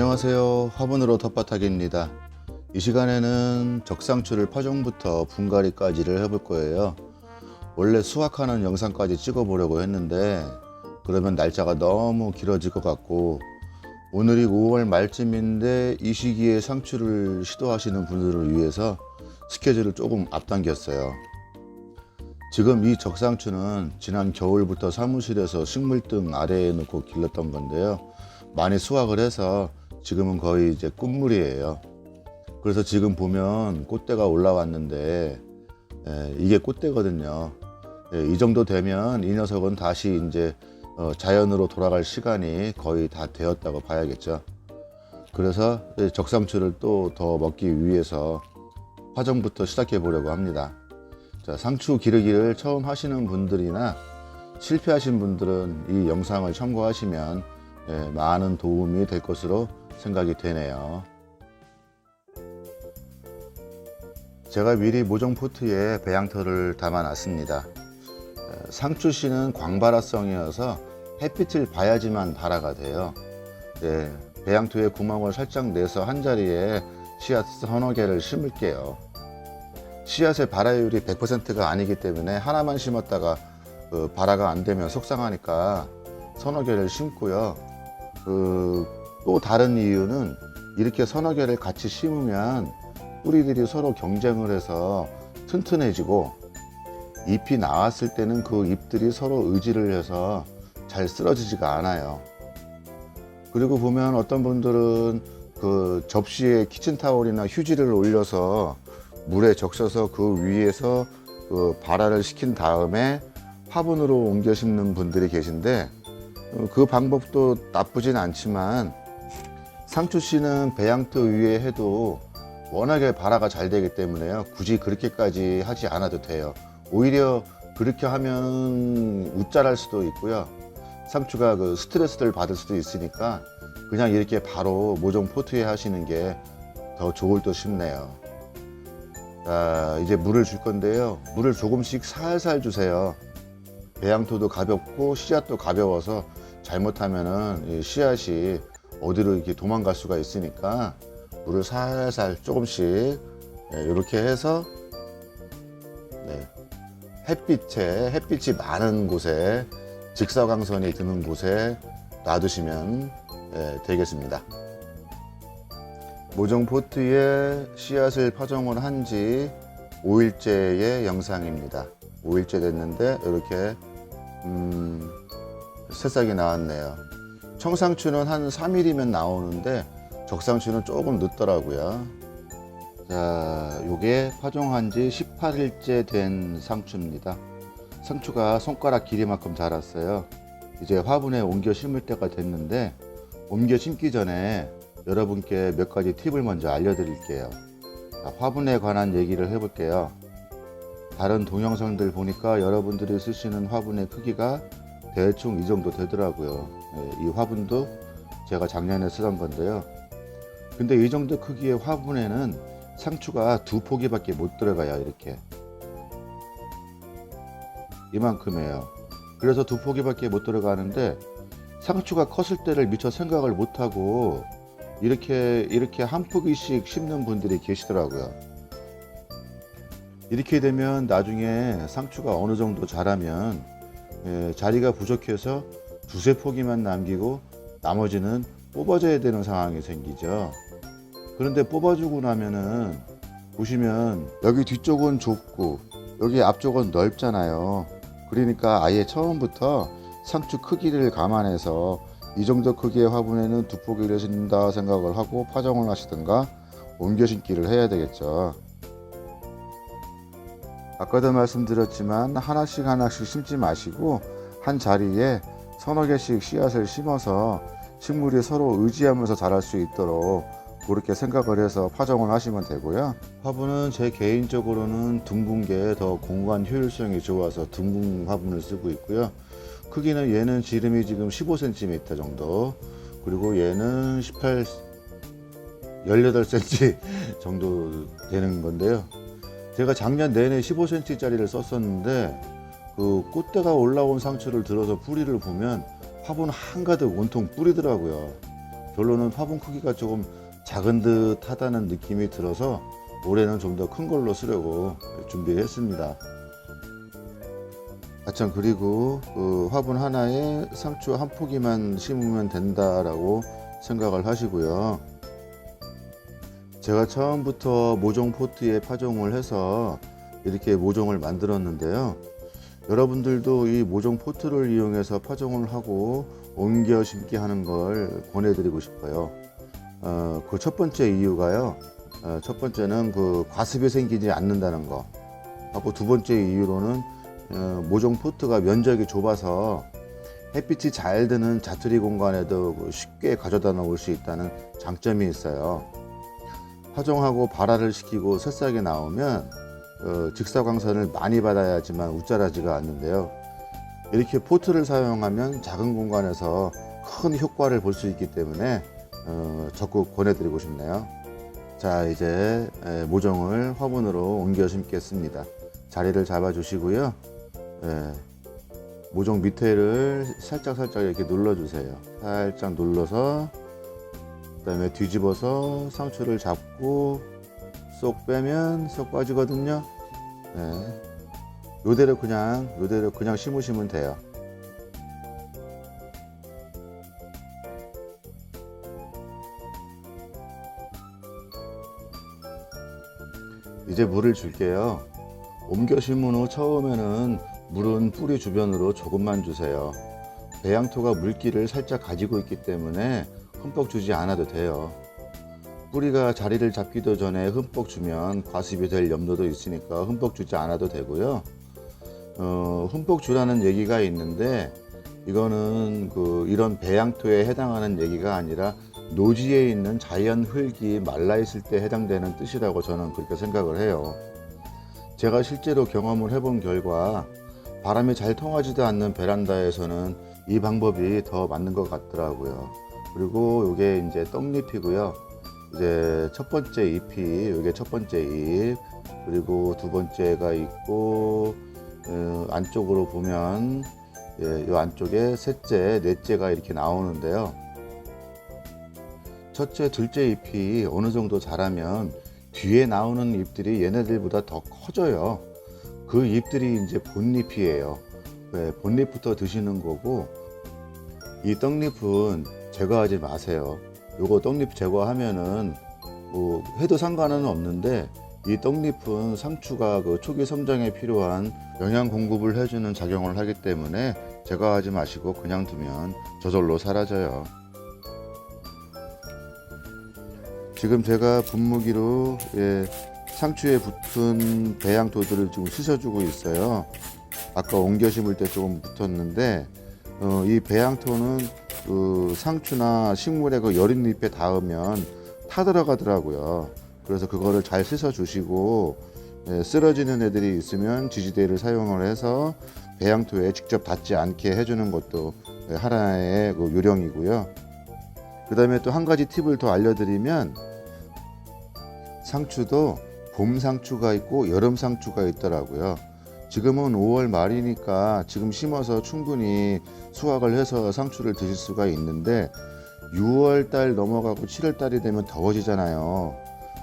안녕하세요. 화분으로 텃밭하기입니다. 이 시간에는 적상추를 파종부터 분갈이까지를 해볼 거예요. 원래 수확하는 영상까지 찍어보려고 했는데 그러면 날짜가 너무 길어질 것 같고 오늘이 5월 말쯤인데 이 시기에 상추를 시도하시는 분들을 위해서 스케줄을 조금 앞당겼어요. 지금 이 적상추는 지난 겨울부터 사무실에서 식물등 아래에 놓고 길렀던 건데요. 많이 수확을 해서 지금은 거의 이제 끝물이에요. 그래서 지금 보면 꽃대가 올라왔는데 예, 이게 꽃대거든요. 예, 이 정도 되면 이 녀석은 다시 이제 어, 자연으로 돌아갈 시간이 거의 다 되었다고 봐야겠죠. 그래서 이 적상추를 또 더 먹기 위해서 화정부터 시작해 보려고 합니다. 자, 상추 기르기를 처음 하시는 분들이나 실패하신 분들은 이 영상을 참고하시면 예, 많은 도움이 될 것으로 생각이 되네요. 제가 미리 모종 포트에 배양토를 담아놨습니다. 어, 상추씨는 광발화성이어서 햇빛을 봐야지만 발화가 돼요. 예, 배양토에 구멍을 살짝 내서 한 자리에 씨앗 서너 개를 심을게요. 씨앗의 발화율이 100%가 아니기 때문에 하나만 심었다가 그 발화가 안 되면 속상하니까 서너 개를 심고요. 그, 또 다른 이유는 이렇게 서너 개를 같이 심으면 뿌리들이 서로 경쟁을 해서 튼튼해지고 잎이 나왔을 때는 그 잎들이 서로 의지를 해서 잘 쓰러지지가 않아요. 그리고 보면 어떤 분들은 그 접시에 키친타올이나 휴지를 올려서 물에 적셔서 그 위에서 그 발화를 시킨 다음에 화분으로 옮겨 심는 분들이 계신데 어, 그 방법도 나쁘진 않지만 상추 씨는 배양토 위에 해도 워낙에 발화가 잘 되기 때문에요. 굳이 그렇게까지 하지 않아도 돼요. 오히려 그렇게 하면 웃잘할 수도 있고요. 상추가 그 스트레스를 받을 수도 있으니까 그냥 이렇게 바로 모종 포트에 하시는 게 더 좋을 듯 싶네요. 자, 이제 물을 줄 건데요. 물을 조금씩 살살 주세요. 배양토도 가볍고 씨앗도 가벼워서 잘못하면은 이 씨앗이 어디로 이렇게 도망갈 수가 있으니까 물을 살살 조금씩 이렇게 해서 네, 햇빛에 햇빛이 많은 곳에 직사광선이 드는 곳에 놔두시면 예, 되겠습니다. 모종 포트에 씨앗을 파종을 한 지 5일째의 영상입니다. 5일째 됐는데 이렇게 음, 새싹이 나왔네요. 청상추는 한 3일이면 나오는데 적상추는 조금 늦더라고요. 자, 요게 파종한 지 18일째 된 상추입니다. 상추가 손가락 길이만큼 자랐어요. 이제 화분에 옮겨 심을 때가 됐는데 옮겨 심기 전에 여러분께 몇 가지 팁을 먼저 알려드릴게요. 자, 화분에 관한 얘기를 해볼게요. 다른 동영상들 보니까 여러분들이 쓰시는 화분의 크기가 대충 이 정도 되더라고요. 네, 이 화분도 제가 작년에 쓰던 건데요. 근데 이 정도 크기의 화분에는 상추가 두 포기밖에 못 들어가요. 이렇게 이만큼이에요. 그래서 두 포기밖에 못 들어가는데 상추가 컸을 때를 미처 생각을 못 하고 이렇게 이렇게 한 포기씩 심는 분들이 계시더라고요. 이렇게 되면 나중에 상추가 어느 정도 자라면 예, 자리가 부족해서 두세 포기만 남기고 나머지는 뽑아줘야 되는 상황이 생기죠. 그런데 뽑아주고 나면은 보시면 여기 뒤쪽은 좁고 여기 앞쪽은 넓잖아요. 그러니까 아예 처음부터 상추 크기를 감안해서 이 정도 크기의 화분에는 두 포기를 심는다 생각을 하고 파종을 하시든가 옮겨 심기를 해야 되겠죠. 아까도 말씀드렸지만 하나씩 하나씩 심지 마시고 한 자리에 서너 개씩 씨앗을 심어서 식물이 서로 의지하면서 자랄 수 있도록 그렇게 생각을 해서 파종을 하시면 되고요. 화분은 제 개인적으로는 둥근 게 더 공간 효율성이 좋아서 둥근 화분을 쓰고 있고요. 크기는 얘는 지름이 지금 15cm 정도 그리고 얘는 18 18cm 정도 되는 건데요. 제가 작년 내내 15cm짜리를 썼었는데 그 꽃대가 올라온 상추를 들어서 뿌리를 보면 화분 한가득 온통 뿌리더라고요. 결론은 화분 크기가 조금 작은 듯 하다는 느낌이 들어서 올해는 좀 더 큰 걸로 쓰려고 준비했습니다. 아참 그리고 그 화분 하나에 상추 한 포기만 심으면 된다라고 생각을 하시고요. 제가 처음부터 모종 포트에 파종을 해서 이렇게 모종을 만들었는데요. 여러분들도 이 모종 포트를 이용해서 파종을 하고 옮겨 심기 하는 걸 권해드리고 싶어요. 어, 그 첫 번째 이유가요. 어, 첫 번째는 그 과습이 생기지 않는다는 거. 하고 두 번째 이유로는 어, 모종 포트가 면적이 좁아서 햇빛이 잘 드는 자투리 공간에도 그 쉽게 가져다 놓을 수 있다는 장점이 있어요. 파종하고 발화를 시키고 새싹이 나오면 어, 직사광선을 많이 받아야지만 웃자라지가 않는데요. 이렇게 포트를 사용하면 작은 공간에서 큰 효과를 볼 수 있기 때문에 어, 적극 권해드리고 싶네요. 자 이제 에, 모종을 화분으로 옮겨 심겠습니다. 자리를 잡아주시고요. 예, 모종 밑에를 살짝 살짝 이렇게 눌러주세요. 살짝 눌러서 그 다음에 뒤집어서 상추를 잡고 쏙 빼면 쏙 빠지거든요. 예. 요대로 그냥 요대로 그냥 심으시면 돼요. 이제 물을 줄게요. 옮겨 심은 후 처음에는 물은 뿌리 주변으로 조금만 주세요. 배양토가 물기를 살짝 가지고 있기 때문에 흠뻑 주지 않아도 돼요. 뿌리가 자리를 잡기도 전에 흠뻑 주면 과습이 될 염려도 있으니까 흠뻑 주지 않아도 되고요. 어, 흠뻑 주라는 얘기가 있는데 이거는 그 이런 배양토에 해당하는 얘기가 아니라 노지에 있는 자연 흙이 말라 있을 때 해당되는 뜻이라고 저는 그렇게 생각을 해요. 제가 실제로 경험을 해본 결과 바람이 잘 통하지도 않는 베란다에서는 이 방법이 더 맞는 것 같더라고요. 그리고 이게 이제 떡잎이고요. 이제 첫 번째 잎이 이게 첫 번째 잎 그리고 두 번째가 있고 어, 안쪽으로 보면 예, 이 안쪽에 셋째, 넷째가 이렇게 나오는데요. 첫째, 둘째 잎이 어느 정도 자라면 뒤에 나오는 잎들이 얘네들보다 더 커져요. 그 잎들이 이제 본잎이에요. 네, 본잎부터 드시는 거고 이 떡잎은 제거하지 마세요. 요거 떡잎 제거하면은 뭐 해도 상관은 없는데 이 떡잎은 상추가 그 초기 성장에 필요한 영양 공급을 해주는 작용을 하기 때문에 제거하지 마시고 그냥 두면 저절로 사라져요. 지금 제가 분무기로 예, 상추에 붙은 배양토들을 지금 씻어주고 있어요. 아까 옮겨 심을 때 조금 붙었는데 어, 이 배양토는 그 상추나 식물의 그 여린 잎에 닿으면 타들어가더라고요. 그래서 그거를 잘 씻어 주시고 예, 쓰러지는 애들이 있으면 지지대를 사용을 해서 배양토에 직접 닿지 않게 해주는 것도 예, 하나의 그 요령이고요. 그 다음에 또 한 가지 팁을 더 알려드리면 상추도 봄 상추가 있고 여름 상추가 있더라고요. 지금은 5월 말이니까 지금 심어서 충분히 수확을 해서 상추를 드실 수가 있는데 6월 달 넘어가고 7월 달이 되면 더워지잖아요.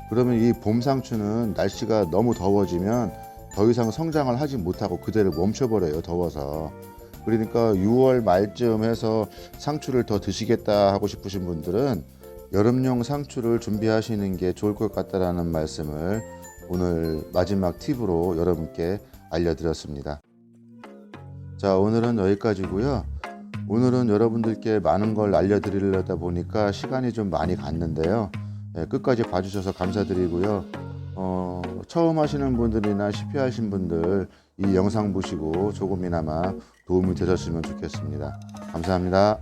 그러면 이 봄 상추는 날씨가 너무 더워지면 더 이상 성장을 하지 못하고 그대로 멈춰버려요. 더워서. 그러니까 6월 말쯤 해서 상추를 더 드시겠다 하고 싶으신 분들은 여름용 상추를 준비하시는 게 좋을 것 같다라는 말씀을 오늘 마지막 팁으로 여러분께 알려드렸습니다. 자, 오늘은 여기까지고요. 오늘은 여러분들께 많은 걸 알려드리려다 보니까 시간이 좀 많이 갔는데요. 예, 끝까지 봐주셔서 감사드리고요. 어, 처음 하시는 분들이나 실패 하신 분들 이 영상 보시고 조금이나마 도움이 되셨으면 좋겠습니다. 감사합니다.